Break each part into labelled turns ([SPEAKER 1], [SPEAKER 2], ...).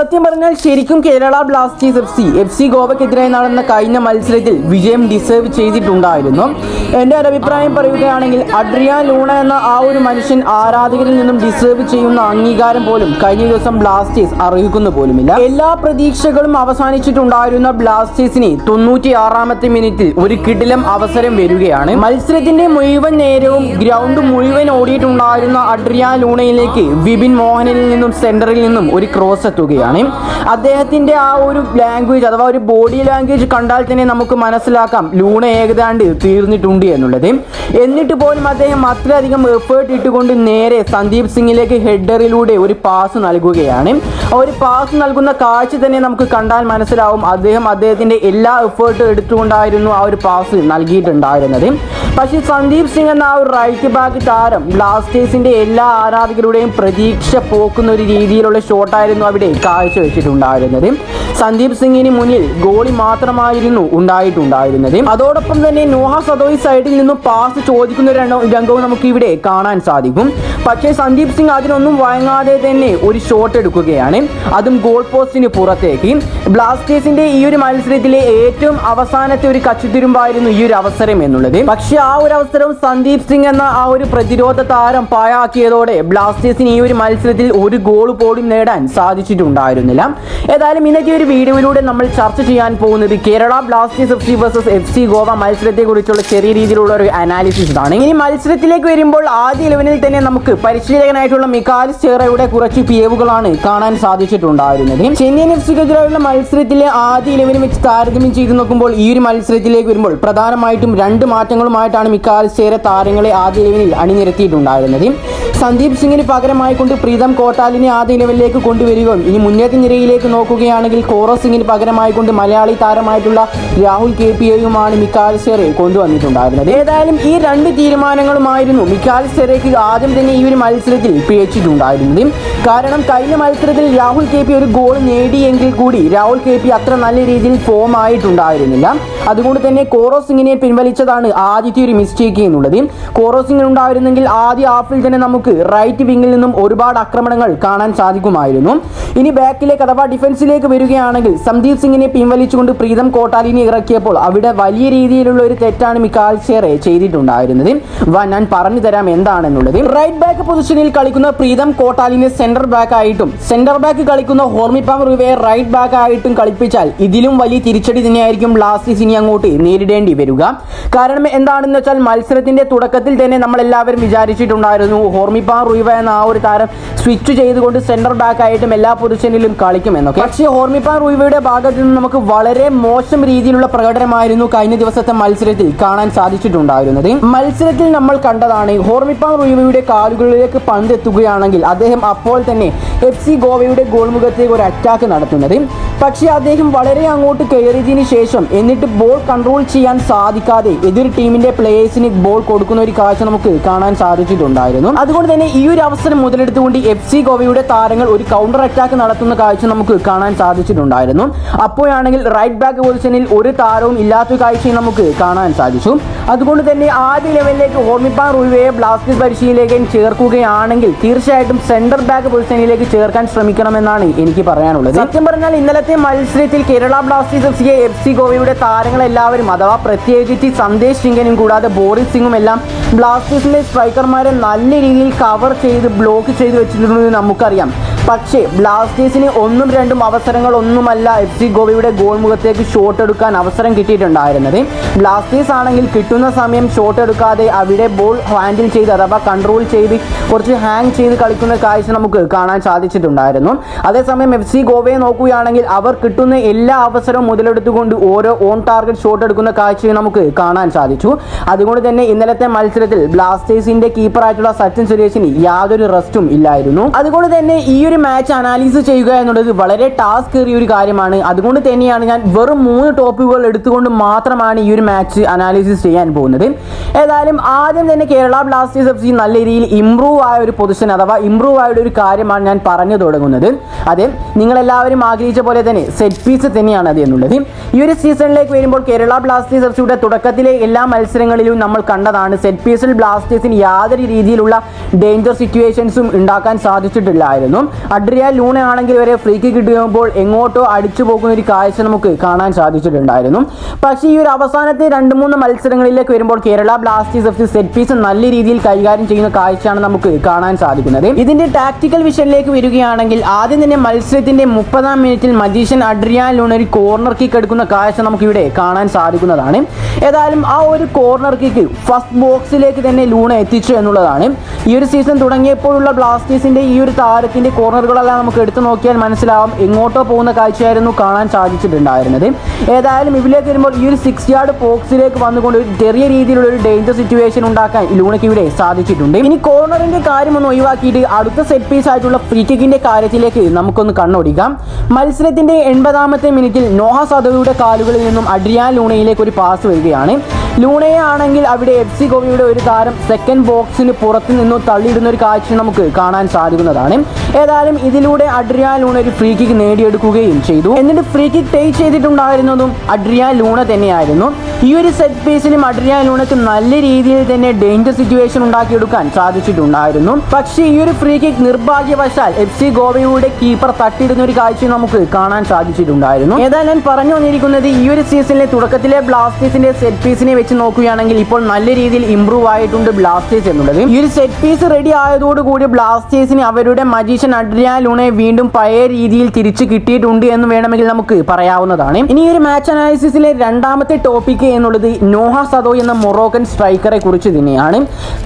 [SPEAKER 1] സത്യം പറഞ്ഞാൽ ശരിക്കും Kerala Blasters F C F C ഗോവയ്ക്കെതിരായി നടന്ന കഴിഞ്ഞ മത്സരത്തിൽ വിജയം ഡിസേർവ് ചെയ്തിട്ടുണ്ടായിരുന്നു. എന്റെ ഒരു അഭിപ്രായം പറയുകയാണെങ്കിൽ അഡ്രിയാൻ ലൂണ എന്ന ആ ഒരു മനുഷ്യൻ ആരാധകരിൽ നിന്നും ഡിസേർവ് ചെയ്യുന്ന അംഗീകാരം പോലും കഴിഞ്ഞ ദിവസം ബ്ലാസ്റ്റേഴ്സ് അറിയിക്കുന്നു പോലുമില്ല. എല്ലാ പ്രതീക്ഷകളും അവസാനിച്ചിട്ടുണ്ടായിരുന്ന ബ്ലാസ്റ്റേഴ്സിന് തൊണ്ണൂറ്റി ആറാമത്തെ മിനിറ്റിൽ ഒരു കിടിലം അവസരം വരികയാണ്. മത്സരത്തിന്റെ മുഴുവൻ നേരവും ഗ്രൗണ്ട് മുഴുവൻ ഓടിയിട്ടുണ്ടായിരുന്ന അഡ്രിയാൻ ലൂണയിലേക്ക് വിപിൻ മോഹനിൽ നിന്നും സെന്ററിൽ നിന്നും ഒരു ക്രോസ് എത്തുകയാണ്. അദ്ദേഹത്തിന്റെ ആ ഒരു ലാംഗ്വേജ് അഥവാ ഒരു ബോഡി ലാംഗ്വേജ് കണ്ടാൽ തന്നെ നമുക്ക് മനസ്സിലാക്കാം ലൂണ ഏകദാണ്ട് തീർന്നിട്ടുണ്ട് എന്നുള്ളത്. എന്നിട്ട് പോലും അദ്ദേഹം അത്രയധികം എഫേർട്ട് ഇട്ടുകൊണ്ട് നേരെ സന്ദീപ് സിംഗിലേക്ക് ഹെഡറിലൂടെ ഒരു പാസ് നൽകുകയാണ്. ആ ഒരു പാസ് നൽകുന്ന കാഴ്ച തന്നെ നമുക്ക് കണ്ടാൽ മനസ്സിലാവും അദ്ദേഹം അദ്ദേഹത്തിന്റെ എല്ലാ എഫേർട്ടും എടുത്തുകൊണ്ടായിരുന്നു ആ ഒരു പാസ് നൽകിയിട്ടുണ്ടായിരുന്നത്. പക്ഷേ സന്ദീപ് സിംഗ് എന്ന ആ ഒരു റൈറ്റ് ബാക്ക് താരം ബ്ലാസ്റ്റേഴ്സിന്റെ എല്ലാ ആരാധകരുടെയും പ്രതീക്ഷ പോക്കുന്ന ഒരു രീതിയിലുള്ള ഷോട്ടായിരുന്നു അവിടെ. കാഴ്ചവെച്ചിട്ടുണ്ടായിരുന്നത് സന്ദീപ് സിംഗിന് മുന്നിൽ ഗോളി മാത്രമായിരുന്നു ഉണ്ടായിട്ടുണ്ടായിരുന്നത്. അതോടൊപ്പം തന്നെ നോഹ സദോയി സൈഡിൽ നിന്നും പാസ് ചോദിക്കുന്ന രംഗവും നമുക്ക് ഇവിടെ കാണാൻ സാധിക്കും. പക്ഷേ സന്ദീപ് സിംഗ് അതിനൊന്നും വഴങ്ങാതെ തന്നെ ഒരു ഷോട്ട് എടുക്കുകയാണ്. അതും ഗോൾ പോസ്റ്റിന് പുറത്തേക്ക്. ബ്ലാസ്റ്റേഴ്സിന്റെ ഈ ഒരു മത്സരത്തിലെ ഏറ്റവും അവസാനത്തെ ഒരു കച്ചുതിരുമ്പായിരുന്നു ഈ ഒരു അവസരം എന്നുള്ളത്. പക്ഷെ ആ ഒരു അവസരം സന്ദീപ് സിംഗ് എന്ന ആ ഒരു പ്രതിരോധ താരം പായാക്കിയതോടെ ബ്ലാസ്റ്റേഴ്സിന് ഈ ഒരു മത്സരത്തിൽ ഒരു ഗോൾ പോലും നേടാൻ സാധിച്ചിട്ടുണ്ടായിരുന്നില്ല ഏതായാലും ഇന്നത്തെ ഒരു വീഡിയോയിലൂടെ നമ്മൾ ചർച്ച ചെയ്യാൻ പോകുന്നത് Kerala Blasters F C versus F C Goa മത്സരത്തെ കുറിച്ചുള്ള ചെറിയ രീതിയിലുള്ള ഒരു അനാലിസിസ് ആണ് ഇനി മത്സരത്തിലേക്ക് വരുമ്പോൾ ആദ്യ ഇലവനിൽ തന്നെ നമുക്ക് പരിശീലകനായിട്ടുള്ള മിക്കാലിസ് ചേറയുടെ കുറച്ച് പിയവുകളാണ് കാണാൻ സാധിച്ചിട്ടുണ്ടായിരുന്നത്. ചെന്നൈയിൻ എഫ് സിക്കെതിരായുള്ള മത്സരത്തിലെ ആദ്യ ഇലവനിൽ വെച്ച് താരതമ്യം ചെയ്ത് നോക്കുമ്പോൾ ഈ ഒരു മത്സരത്തിലേക്ക് വരുമ്പോൾ പ്രധാനമായിട്ടും രണ്ട് മാറ്റങ്ങളുമായിട്ടാണ് മിക്കാലിസ് ചേര താരങ്ങളെ ആദ്യ ഇലവനിൽ അണിനിരത്തിയിട്ടുണ്ടായിരുന്നത്. സന്ദീപ് സിംഗിന് പകരമായി കൊണ്ട് പ്രീതം കോട്ടാലിനെ ആദ്യ ലെവലിലേക്ക് കൊണ്ടുവരികയും ഇനി മുന്നേറ്റ നിരയിലേക്ക് നോക്കുകയാണെങ്കിൽ കോറോ സിംഗിന് പകരമായി കൊണ്ട് മലയാളി താരമായിട്ടുള്ള രാഹുൽ കെ പി എയുമാണ് മിക്കാൽ സെറെ കൊണ്ടുവന്നിട്ടുണ്ടായിരുന്നത്. ഏതായാലും ഈ രണ്ട് തീരുമാനങ്ങളുമായിരുന്നു മിക്കാൽ സെറയ്ക്ക് ആദ്യം തന്നെ ഈ ഒരു മത്സരത്തിൽ പിഴച്ചിട്ടുണ്ടായിരുന്നത് കാരണം കഴിഞ്ഞ മത്സരത്തിൽ രാഹുൽ കെ പി ഒരു ഗോൾ നേടിയെങ്കിൽ കൂടി രാഹുൽ കെ പി അത്ര നല്ല രീതിയിൽ ഫോം ആയിട്ടുണ്ടായിരുന്നില്ല. അതുകൊണ്ട് തന്നെ കോറോ സിംഗിനെ പിൻവലിച്ചതാണ് ആദ്യത്തെ ഒരു മിസ്റ്റേക്ക് എന്നുള്ളത്. കോറോ സിംഗിന് ഉണ്ടായിരുന്നെങ്കിൽ ആദ്യ ഹാഫിൽ തന്നെ നമുക്ക് റൈറ്റ് വിങ്ങിൽ നിന്നും ഒരുപാട് ആക്രമണങ്ങൾ കാണാൻ സാധിക്കുമായിരുന്നു. ഇനി ബാക്കിലേക്ക് അഥവാ ഡിഫൻസിലേക്ക് വരികയാണെങ്കിൽ സന്ദീപ് സിംഗിനെ പിൻവലിച്ചുകൊണ്ട് പ്രീതം കോട്ടാലിനെ ഇറക്കിയപ്പോൾ അവിടെ വലിയ രീതിയിലുള്ള ഒരു തെറ്റാണ് മിക്കാൽ ഷെയറെ ചെയ്തിട്ടുണ്ടായിരുന്നത്. ഞാൻ പറഞ്ഞു തരാം എന്താണെന്നുള്ളത്. റൈറ്റ് ബാക്ക് പൊസിഷനിൽ കളിക്കുന്ന പ്രീതം കോട്ടാലിനെ സെന്റർ ബാക്ക് ആയിട്ടും സെന്റർ ബാക്ക് കളിക്കുന്ന ഹോർമിപ്പാം റിവേ റൈറ്റ് ബാക്ക് ആയിട്ടും കളിപ്പിച്ചാൽ ഇതിലും വലിയ തിരിച്ചടി തന്നെയായിരിക്കും ബ്ലാസ്റ്റേഴ്സ് ഇനി അങ്ങോട്ട് നേരിടേണ്ടി വരിക. കാരണം എന്താണെന്ന് വെച്ചാൽ മത്സരത്തിന്റെ തുടക്കത്തിൽ തന്നെ നമ്മൾ എല്ലാവരും വിചാരിച്ചിട്ടുണ്ടായിരുന്നു ഹോർമിപ്പാം റുയിവ എന്ന ആ ഒരു താരം സ്വിച്ച് ചെയ്തുകൊണ്ട് സെന്റർ ബാക്ക് ആയിട്ടും എല്ലാ പൊസിഷനിലും കളിക്കുമെന്നൊക്കെ പക്ഷേ ഹോർമിപ്പാൻ റുയിവയുടെ ഭാഗത്ത് നിന്ന് നമുക്ക് വളരെ മോശം രീതിയിലുള്ള പ്രകടനമായിരുന്നു കഴിഞ്ഞ ദിവസത്തെ മത്സരത്തിൽ കാണാൻ സാധിച്ചിട്ടുണ്ടായിരുന്നത്. മത്സരത്തിൽ നമ്മൾ കണ്ടതാണ് ഹോർമിപ്പാൻ റുയിവയുടെ കാലുകളിലേക്ക് പന്ത് എത്തുകയാണെങ്കിൽ അദ്ദേഹം അപ്പോൾ തന്നെ എഫ് സി ഗോവയുടെ ഗോൾമുഖത്തേക്ക് ഒരു അറ്റാക്ക് നടത്തുന്നത്. പക്ഷേ അദ്ദേഹം വളരെ അങ്ങോട്ട് കയറിയതിന് ശേഷം എന്നിട്ട് ബോൾ കൺട്രോൾ ചെയ്യാൻ സാധിക്കാതെ എതിർ ടീമിന്റെ പ്ലേയേഴ്സിന് ബോൾ കൊടുക്കുന്ന ഒരു കാഴ്ച നമുക്ക് കാണാൻ സാധിച്ചിട്ടുണ്ടായിരുന്നു. അതുകൊണ്ട് തന്നെ ഈ ഒരു അവസരം മുതലെടുത്തുകൊണ്ട് എഫ് സി ഗോവയുടെ താരങ്ങൾ ഒരു കൗണ്ടർ അറ്റാക്ക് നടത്തുന്ന കാഴ്ച നമുക്ക് കാണാൻ സാധിച്ചിട്ടുണ്ടായിരുന്നു. അപ്പോഴാണെങ്കിൽ റൈറ്റ് ബാക്ക് പൊസിഷനിൽ ഒരു താരവും ഇല്ലാത്ത കാഴ്ചയും നമുക്ക് കാണാൻ സാധിച്ചു. അതുകൊണ്ട് തന്നെ ആദ്യ ലെവലിലേക്ക് ഹോമിപ്പാൻ റൂവയെ ബ്ലാസ്റ്റേഴ്സ് പരിശീലകൻ ചേർക്കുകയാണെങ്കിൽ തീർച്ചയായിട്ടും സെന്റർ ബാക്ക് പൊസിഷനിലേക്ക് ചേർക്കാൻ ശ്രമിക്കണമെന്നാണ് എനിക്ക് പറയാനുള്ളത്. സത്യം പറഞ്ഞാൽ ഇന്നലത്തെ മത്സരത്തിൽ കേരള ബ്ലാസ്റ്റേഴ്സ് എഫ് സിയെ എഫ് സി ഗോവയുടെ താരങ്ങളെല്ലാവരും അഥവാ പ്രത്യേകിച്ച് സന്ദേശ് സിംഗനും കൂടാതെ ബോറിസ് സിംഗും എല്ലാം ബ്ലാസ്റ്റേഴ്സിന്റെ സ്ട്രൈക്കർമാരെ നല്ല രീതിയിൽ കവർ ചെയ്ത് ബ്ലോക്ക് ചെയ്ത് വെച്ചിട്ടുണ്ടെന്ന് നമുക്കറിയാം. പക്ഷേ ബ്ലാസ്റ്റേഴ്സിന് ഒന്നും രണ്ടും അവസരങ്ങൾ ഒന്നുമല്ല എഫ് സി ഗോവയുടെ ഗോൾ മുഖത്തേക്ക് ഷോട്ട് എടുക്കാൻ അവസരം കിട്ടിയിട്ടുണ്ടായിരുന്നത്. ബ്ലാസ്റ്റേഴ്സ് ആണെങ്കിൽ കിട്ടുന്ന സമയം ഷോട്ട് എടുക്കാതെ അവിടെ ബോൾ ഹാൻഡിൽ ചെയ്ത് അഥവാ കൺട്രോൾ ചെയ്ത് കുറച്ച് ഹാങ് ചെയ്ത് കളിക്കുന്ന കാഴ്ച നമുക്ക് കാണാൻ സാധിച്ചിട്ടുണ്ടായിരുന്നു. അതേസമയം എഫ് സി ഗോവയെ നോക്കുകയാണെങ്കിൽ അവർ കിട്ടുന്ന എല്ലാ അവസരവും മുതലെടുത്തുകൊണ്ട് ഓരോ ഓൺ ടാർഗറ്റ് ഷോട്ട് എടുക്കുന്ന കാഴ്ചയും നമുക്ക് കാണാൻ സാധിച്ചു. അതുകൊണ്ട് തന്നെ ഇന്നലത്തെ മത്സരത്തിൽ ബ്ലാസ്റ്റേഴ്സിന്റെ കീപ്പറായിട്ടുള്ള സച്ചിൻ സുരേഷിന് യാതൊരു റെസ്റ്റും ഇല്ലായിരുന്നു. അതുകൊണ്ട് തന്നെ ഈ ഒരു മാച്ച് അനാലിസിസ് ചെയ്യുക എന്നുള്ളത് വളരെ ടാസ്ക് ഏറിയ ഒരു കാര്യമാണ്. അതുകൊണ്ട് തന്നെയാണ് ഞാൻ വെറും മൂന്ന് ടോപ്പിക്കുകൾ എടുത്തുകൊണ്ട് മാത്രമാണ് ഈ ഒരു മാച്ച് അനാലിസിസ് ചെയ്യാൻ പോകുന്നത്. ഏതായാലും ആദ്യം തന്നെ കേരള ബ്ലാസ്റ്റേഴ്സ് എഫ് സി നല്ല രീതിയിൽ ഇംപ്രൂവ് ആയ ഒരു പൊസിഷൻ അഥവാ ഇംപ്രൂവ് ആയ ഒരു കാര്യമാണ് ഞാൻ പറഞ്ഞു തുടങ്ങുന്നത്. അതെ നിങ്ങളെല്ലാവരും ആഗ്രഹിച്ച പോലെ തന്നെ സെറ്റ് പീസ് തന്നെയാണ് അത് എന്നുള്ളത്. ഈ ഒരു സീസണിലേക്ക് വരുമ്പോൾ കേരള ബ്ലാസ്റ്റേഴ്സ് എഫ് സിയുടെ തുടക്കത്തിലെ എല്ലാ മത്സരങ്ങളിലും നമ്മൾ കണ്ടതാണ് സെറ്റ് പീസിൽ ബ്ലാസ്റ്റേഴ്സിന് യാതൊരു രീതിയിലുള്ള ഡേഞ്ചർ സിറ്റുവേഷൻസും ഉണ്ടാക്കാൻ സാധിച്ചിട്ടില്ലായിരുന്നു. അഡ്രിയ ലൂണ ആണെങ്കിൽ വരെ ഫ്രീക്ക് കിട്ടുമ്പോൾ എങ്ങോട്ടോ അടിച്ചു പോകുന്ന ഒരു കാഴ്ച നമുക്ക് കാണാൻ സാധിച്ചിട്ടുണ്ടായിരുന്നു. പക്ഷേ ഈ ഒരു അവസാനത്തെ രണ്ട് മൂന്ന് മത്സരങ്ങളിലേക്ക് വരുമ്പോൾ Kerala Blasters F C set piece നല്ല രീതിയിൽ കൈകാര്യം ചെയ്യുന്ന കാഴ്ചയാണ് നമുക്ക് കാണാൻ സാധിക്കുന്നത്. ഇതിന്റെ ടാക്ടിക്കൽ വിഷനിലേക്ക് വരികയാണെങ്കിൽ ആദ്യം തന്നെ മത്സരത്തിന്റെ മുപ്പതാം മിനിറ്റിൽ മജീഷ്യൻ അഡ്രിയാൻ ലൂണ ഒരു കോർണർ കിക്ക് എടുക്കുന്ന കാഴ്ച നമുക്ക് ഇവിടെ കാണാൻ സാധിക്കുന്നതാണ്. ഏതായാലും ആ ഒരു കോർണർ കിക്ക് ഫസ്റ്റ് ബോക്സിലേക്ക് തന്നെ ലൂണ എത്തിച്ചു എന്നുള്ളതാണ്. ഈ ഒരു സീസൺ തുടങ്ങിയപ്പോഴുള്ള ബ്ലാസ്റ്റേഴ്സിന്റെ ഈ ഒരു താരത്തിന്റെ കോർണറുകളെല്ലാം നമുക്ക് എടുത്തു നോക്കിയാൽ മനസ്സിലാവും എങ്ങോട്ടോ പോകുന്ന കാഴ്ചയായിരുന്നു കാണാൻ സാധിച്ചിട്ടുണ്ടായിരുന്നത്. ഏതായാലും ഇതിലേക്ക് വരുമ്പോൾ ഈ ഒരു സിക്സ് യാർഡ് ബോക്സിലേക്ക് വന്നുകൊണ്ട് ഒരു ചെറിയ രീതിയിലുള്ള ഒരു ഡേഞ്ചർ സിറ്റുവേഷൻ ഉണ്ടാക്കാൻ ലൂണയ്ക്ക് ഇവിടെ സാധിച്ചിട്ടുണ്ട്. ഇനി കോർണറിന്റെ കാര്യം ഒന്ന് ഒഴിവാക്കിയിട്ട് അടുത്ത സെറ്റ് പീസ് ആയിട്ടുള്ള ഫ്രീ കിക്കിന്റെ കാര്യത്തിലേക്ക് നമുക്കൊന്ന് കണ്ണോടിക്കാം. മത്സരത്തിന്റെ എൺപതാമത്തെ മിനിറ്റിൽ നോഹ സദവിയുടെ കാലുകളിൽ നിന്നും അഡ്രിയാൻ ലൂണയിലേക്ക് ഒരു പാസ് വരികയാണ്. ലൂണയെ ആണെങ്കിൽ അവിടെ എഫ് സി ഗോവയുടെ ഒരു താരം സെക്കൻഡ് ബോക്സിന് പുറത്ത് നിന്നും തള്ളിയിടുന്ന ഒരു കാഴ്ച നമുക്ക് കാണാൻ സാധിക്കുന്നതാണ്. ഏതായാലും ഇതിലൂടെ അഡ്രിയ ലൂണ ഒരു ഫ്രീ കിക്ക് നേടിയെടുക്കുകയും ചെയ്തു. എന്നിട്ട് ഫ്രീ കിക്ക് ടേക്ക് ചെയ്തിട്ടുണ്ടായിരുന്നതും അഡ്രിയ ലൂണ തന്നെയായിരുന്നു. ഈ ഒരു സെറ്റ് പീസിലും അഡ്രിയ ലൂണയ്ക്ക് നല്ല രീതിയിൽ തന്നെ ഡേഞ്ചർ സിറ്റുവേഷൻ ഉണ്ടാക്കിയെടുക്കാൻ സാധിച്ചിട്ടുണ്ടായിരുന്നു. പക്ഷേ ഈ ഒരു ഫ്രീ കിക്ക് നിർഭാഗ്യവശാൽ എഫ് സി ഗോവയുടെ കീപ്പർ തട്ടിയിടുന്ന ഒരു കാഴ്ച നമുക്ക് കാണാൻ സാധിച്ചിട്ടുണ്ടായിരുന്നു. ഏതായാലും ഞാൻ പറഞ്ഞു വന്നിരിക്കുന്നത് ഈ ഒരു സീസണിലെ തുടക്കത്തിലെ ബ്ലാസ്റ്റേഴ്സിന്റെ സെറ്റ് പീസിനെ വെച്ച് നോക്കുകയാണെങ്കിൽ ഇപ്പോൾ നല്ല രീതിയിൽ ഇംപ്രൂവ് ആയിട്ടുണ്ട് ബ്ലാസ്റ്റേഴ്സ് എന്നുള്ളത്. ഈ ഒരു സെറ്റ് പീസ് റെഡി ആയതോടുകൂടി ബ്ലാസ്റ്റേഴ്സിന് അവരുടെ മജീഷ്യൻ അഡ്രിയാൻ ലൂണെ വീണ്ടും പഴയ രീതിയിൽ തിരിച്ചു കിട്ടിയിട്ടുണ്ട് എന്ന് വേണമെങ്കിൽ നമുക്ക് പറയാവുന്നതാണ്. ഇനി ഒരു മാച്ച് അനാലിസിസിലെ രണ്ടാമത്തെ ടോപ്പിക് എന്നുള്ളത് നോഹ സദോ എന്ന മൊറോക്കൻ സ്ട്രൈക്കറെ കുറിച്ച് തന്നെയാണ്.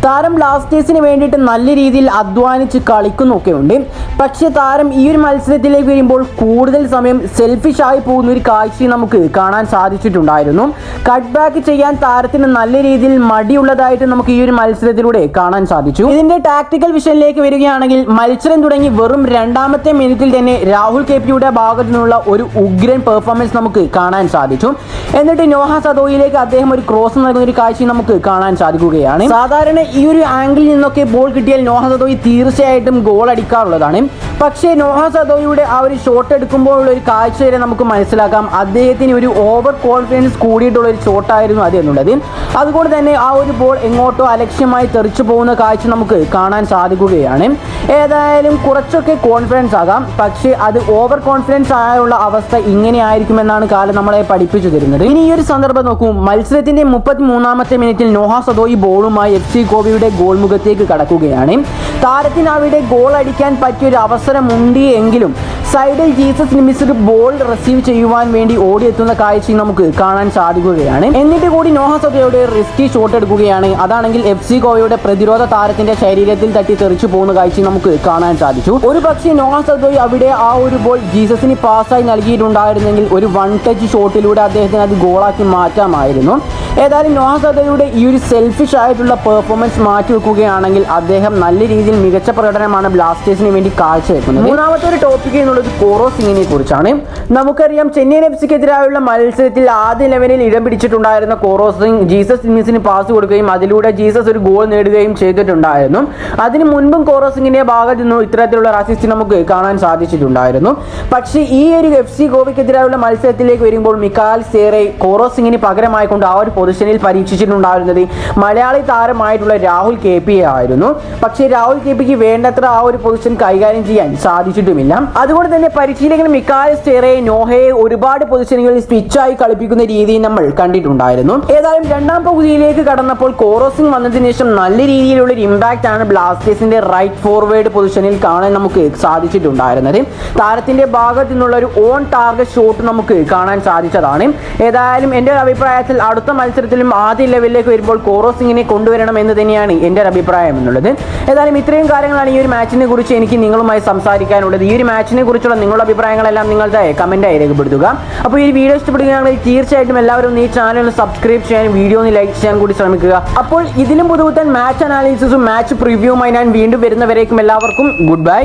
[SPEAKER 1] താരം ബ്ലാസ്റ്റേഴ്സിന് വേണ്ടിയിട്ട് നല്ല രീതിയിൽ അധ്വാനിച്ച് കളിക്കുന്നൊക്കെ ഉണ്ട് പക്ഷേ താരം ഈ ഒരു മത്സരത്തിലേക്ക് വരുമ്പോൾ കൂടുതൽ സമയം സെൽഫിഷ് ആയി പോകുന്ന ഒരു കാഴ്ച നമുക്ക് കാണാൻ സാധിച്ചിട്ടുണ്ടായിരുന്നു. കട്ട് ബാക്ക് ചെയ്യാൻ താരത്തിന് നല്ല രീതിയിൽ മടിയുള്ളതായിട്ട് നമുക്ക് ഈ ഒരു മത്സരത്തിലൂടെ കാണാൻ സാധിച്ചു. ഇതിന്റെ ടാക്ടിക്കൽ വിഷനിലേക്ക് വരികയാണെങ്കിൽ മത്സരം തുടങ്ങി വെറും രണ്ടാമത്തെ മിനിറ്റിൽ തന്നെ രാഹുൽ കെ പിയുടെ ഭാഗത്തു നിന്നുള്ള ഒരു ഉഗ്രൻ പെർഫോമൻസ് നമുക്ക് കാണാൻ സാധിച്ചു. എന്നിട്ട് നോഹ സദോയിലേക്ക് അദ്ദേഹം ഒരു ക്രോസ് നൽകുന്ന ഒരു കാഴ്ച നമുക്ക് കാണാൻ സാധിക്കുകയാണ്. സാധാരണ ഈ ഒരു ആംഗിളിൽ നിന്നൊക്കെ ബോൾ കിട്ടിയാൽ നോഹ സദോയി തീർച്ചയായിട്ടും ഗോൾ അടിക്കാറുള്ളതാണ്. പക്ഷേ നോഹ സദോയുടെ ആ ഒരു ഷോട്ട് എടുക്കുമ്പോഴുള്ള ഒരു കാഴ്ച വരെ നമുക്ക് മനസ്സിലാക്കാം. അദ്ദേഹത്തിന് ഒരു ഓവർ കോൺഫിഡൻസ് കൂടിയിട്ടുള്ള ഒരു ഷോട്ടായിരുന്നു അത് എന്നുള്ളത്. അതുകൊണ്ട് തന്നെ ആ ഒരു ബോൾ എങ്ങോട്ടോ അലക്ഷ്യമായി തെറിച്ചു പോകുന്ന കാഴ്ച നമുക്ക് കാണാൻ സാധിക്കുകയാണ്. ഏതായാലും കുറച്ചൊക്കെ കോൺഫിഡൻസ് ആകാം. പക്ഷേ അത് ഓവർ കോൺഫിഡൻസ് ആയുള്ള അവസ്ഥ ഇങ്ങനെ ആയിരിക്കുമെന്നാണ് കാലം നമ്മളെ പഠിപ്പിച്ചു തരുന്നത്. ഇനി ഈ ഒരു സന്ദർഭം നോക്കൂ. മത്സരത്തിന്റെ മുപ്പത്തി മൂന്നാമത്തെ മിനിറ്റിൽ നോഹ സദോയി ബോളുമായി എഫ് സി ഗോവയുടെ ഗോൾ മുഖത്തേക്ക് കടക്കുകയാണ്. താരത്തിന് അവിടെ ഗോൾ അടിക്കാൻ പറ്റിയ ഒരു അവസരമുണ്ട് എങ്കിലും സൈഡിൽ ജീസസ് നിമിസ് ബോൾ റിസീവ് ചെയ്യുവാൻ വേണ്ടി ഓടിയെത്തുന്ന കാഴ്ച നമുക്ക് കാണാൻ സാധിക്കുകയാണ്. എന്നിട്ട് കൂടി നോഹ സദോയുടെ റിസ്കി ഷോട്ട് എടുക്കുകയാണ്. അതാണെങ്കിൽ എഫ് സി ഗോവയുടെ പ്രതിരോധ താരത്തിന്റെ ശരീരത്തിൽ തട്ടി തെറിച്ചു പോകുന്ന കാഴ്ച നമുക്ക് കാണാൻ സാധിച്ചു. ഒരു പക്ഷേ നോഹ സദോയ് അവിടെ ആ ഒരു ബോൾ ജീസസിന് പാസ്സായി നൽകിയിട്ടുണ്ടായിരുന്നെങ്കിൽ ഒരു വൺ ടച്ച് ഷോട്ടിലൂടെ അദ്ദേഹത്തിന് അത് ഗോളാക്കി മാറ്റാമായിരുന്നു. ഏതായാലും നോഹ സദോയുടെ ഈ ഒരു സെൽഫിഷ് ആയിട്ടുള്ള പെർഫോമൻസ് മാറ്റി വെക്കുകയാണെങ്കിൽ അദ്ദേഹം നല്ല രീതിയിൽ മികച്ച പ്രകടനമാണ് ബ്ലാസ്റ്റേഴ്സിന് വേണ്ടി കാഴ്ചവെക്കുന്നത്. മൂന്നാമത്തെ ഒരു ടോപ്പിക് എന്നുള്ളത് കോറോ സിംഗിനെ കുറിച്ചാണ്. നമുക്കറിയാം ചെന്നൈയിൻ എഫ് സിക്കെതിരായുള്ള മത്സരത്തിൽ ആദ്യ ലെവലിൽ ഇടം പിടിച്ചിട്ടുണ്ടായിരുന്ന കോറോ സിംഗ് ജീസസ് ഇന്നിസിന് പാസ് കൊടുക്കുകയും അതിലൂടെ ജീസസ് ഒരു ഗോൾ നേടുകയും ചെയ്തിട്ടുണ്ടായിരുന്നു. അതിന് മുൻപും കോറോ സിംഗിന്റെ ഭാഗത്ത് നിന്നും ഇത്തരത്തിലുള്ള അസിസ്റ്റ് നമുക്ക് കാണാൻ സാധിച്ചിട്ടുണ്ടായിരുന്നു. പക്ഷേ ഈ ഒരു എഫ് സി ഗോവയ്ക്കെതിരായുള്ള മത്സരത്തിലേക്ക് വരുമ്പോൾ മിക്കാൽ സേറെ കോറോ സിംഗിന് പകരമായിക്കൊണ്ട് ആ ഒരു പൊസിഷനിൽ പരീക്ഷിച്ചിട്ടുണ്ടായിരുന്നത് മലയാളി താരമായിട്ടുള്ള രാഹുൽ കെ പി ആയിരുന്നു. പക്ഷേ രാഹുൽ കെ പിക്ക് വേണ്ടത്ര ആ ഒരു പൊസിഷൻ കൈകാര്യം ചെയ്യാൻ സാധിച്ചിട്ടുമില്ല. അതുകൊണ്ട് തന്നെ പരിശീലകൻ മിക്കാൽ സ്റ്റേറെ നോഹയെ ഒരുപാട് പൊസിഷനുകളിൽ സ്വിച്ചായി കളിപ്പിക്കുന്ന രീതി നമ്മൾ കണ്ടിട്ടുണ്ടായിരുന്നു. ഏതായാലും രണ്ടാം പകുതിയിലേക്ക് കടന്നപ്പോൾ കോറോസിംഗ് വന്നതിന് ശേഷം നല്ല രീതിയിലുള്ള ഒരു ഇമ്പാക്റ്റ് ആണ് ബ്ലാസ്റ്റേഴ്സിന്റെ റൈറ്റ് ഫോർവേഡ് പൊസിഷനിൽ കാണാൻ നമുക്ക് സാധിച്ചിട്ടുണ്ടായിരുന്നത്. താരത്തിന്റെ ഭാഗത്തു നിന്നുള്ള ഒരു ഓൺ ടാർഗറ്റ് ഷോട്ട് നമുക്ക് കാണാൻ സാധിച്ചതാണ്. ഏതായാലും എന്റെ ഒരു അഭിപ്രായത്തിൽ അടുത്ത മത്സരത്തിലും ആദ്യ ലെവലിലേക്ക് വരുമ്പോൾ കോറോസിംഗിനെ കൊണ്ടുവരണം എന്ന് തന്നെയാണ് എന്റെ ഒരു അഭിപ്രായം എന്നുള്ളത്. ഏതായാലും ഇത്രയും കാര്യങ്ങളാണ് ഈ ഒരു മാച്ചിനെ കുറിച്ച് എനിക്ക് നിങ്ങളുമായി സംസാരിക്കാനുള്ളത്. ഈ ഒരു മാച്ചിനെ കുറിച്ചുള്ള നിങ്ങളുടെ അഭിപ്രായങ്ങളെല്ലാം നിങ്ങളുടെ കമന്റായി രേഖപ്പെടുത്തുക. അപ്പോൾ ഈ വീഡിയോ ഇഷ്ടപ്പെടുകയാണെങ്കിൽ തീർച്ചയായിട്ടും എല്ലാവരും ഈ ചാനൽ സബ്സ്ക്രൈബ് ചെയ്യാൻ വീഡിയോ ഒന്ന് ലൈക്ക് ചെയ്യാൻ കൂടി ശ്രമിക്കുക. അപ്പോൾ ഇതിലും പുതുപുത്തൻ മാച്ച് അനാലിസിസും മാച്ച് പ്രിവ്യൂവുമായി ഞാൻ വീണ്ടും വരുന്നവരേക്കും എല്ലാവർക്കും ഗുഡ് ബൈ